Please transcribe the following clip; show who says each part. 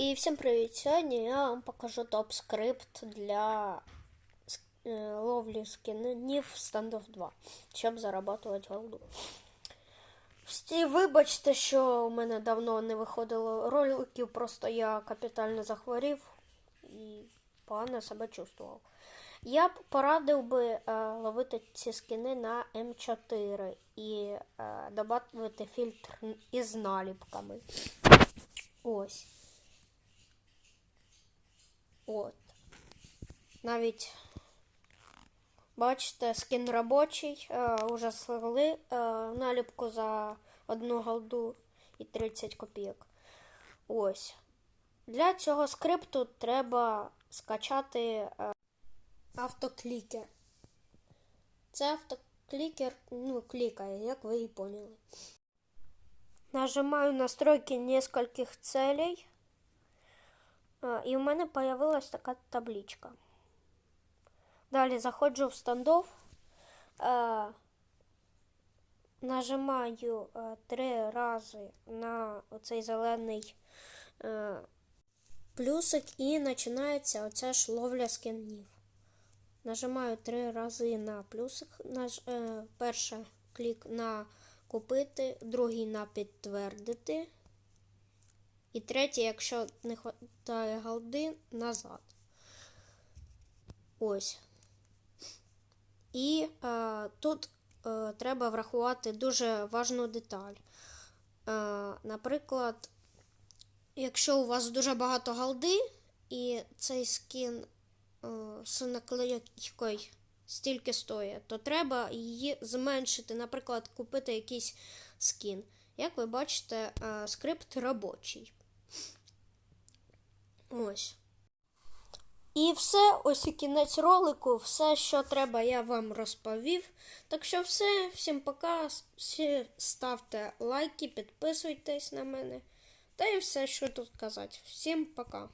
Speaker 1: І всім привіт! Сьогодні я вам покажу топ-скрипт для е, ловлі скінів в Standoff 2, щоб зарабатувати голду. Всі вибачте, що у мене давно не виходило роликів, просто я капітально захворів і погано себе чувствував. Я б порадив би е, ловити ці скини на М4 і е, додати фільтр із наліпками. Ось. От. Навіть, бачите, скін робочий. Е, уже слили е, наліпку за одну голду і 30 копійок. Ось. Для цього скрипту треба скачати е, автоклікер. Це автоклікер, ну, клікає, як ви і поняли. Нажимаю настройки нескольких целей. І в мене появилась така табличка. Далі заходжу в стандов, нажимаю три рази на оцей зелений плюсик і починається оця ж ловля скінів. Нажимаю три рази на плюсик. Е, перше клік на купити, другий на підтвердити. І третє, якщо не вистачає голди, назад. Ось. І е, тут е, треба врахувати дуже важну деталь. Е, наприклад, якщо у вас дуже багато голди, і цей скін е, з наклейкою стільки стоїть, то треба її зменшити, наприклад, купити якийсь скін. Як ви бачите, е, скрипт робочий. Ось. І все, ось і кінець ролику. Все, що треба, я вам розповів. Так що все, всім пока. Всі ставте лайки, підписуйтесь на мене. Та і все, що тут казати. Всім пока.